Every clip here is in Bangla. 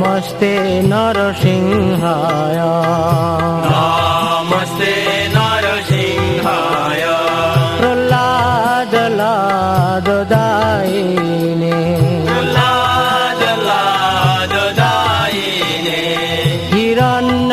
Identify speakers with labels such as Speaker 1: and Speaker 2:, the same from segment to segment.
Speaker 1: নমস্তে নরসিংহায়
Speaker 2: নমস্তে নরসিংহায়
Speaker 1: প্রহ্লাদ লাদ দায়িনে
Speaker 2: প্রহ্লাদ লাদ দায়িনে
Speaker 1: হিরণ্য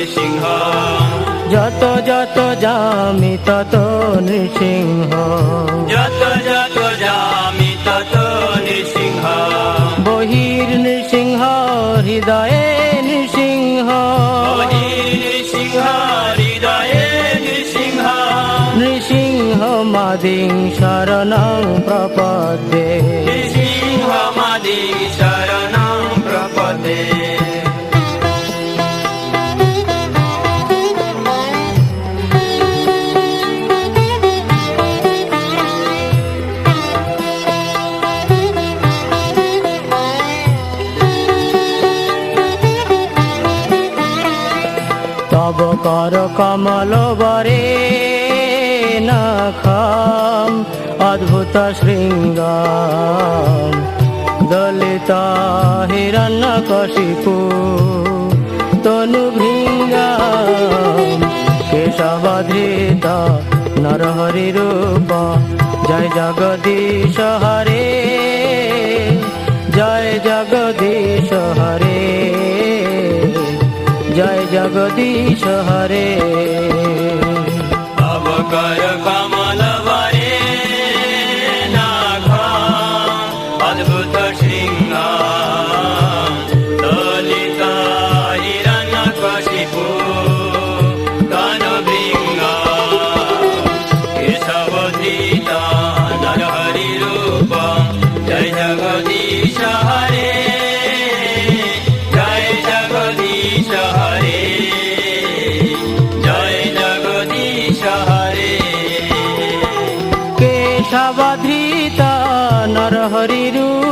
Speaker 2: নৃসিংহ।
Speaker 1: যত যত যামি তত নৃসিংহ।
Speaker 2: যত যত যামি তত নৃসিংহ।
Speaker 1: বহির নৃসিংহ হৃদয়ে নৃসিংহ।
Speaker 2: নৃসিংহ হৃদয়ে নৃসিংহ।
Speaker 1: নৃসিংহ মাদিং শরণং প্রপদ্যে।
Speaker 2: নৃসিংহ মাদি
Speaker 1: তব কর কমল বরে নখম অদ্ভুত শৃঙ্গ দলিত হিরণ্য কশিপু তনু ভৃঙ্গ কেশবধৃত নরহরি রূপ। জয় জগদীশ হরে, জয় জগদীশ হরে। জয় জগদীশ হরে।
Speaker 2: অবকর কমল বরে নাগ, অদ্ভুত সিংহ দলিত হিরণ কশিপু, কনবৃঙ্গ। কেশবধীত নরহরি রূপ, জয় জগদীশ হরে, জয় জগদীশ
Speaker 1: হরিরূপ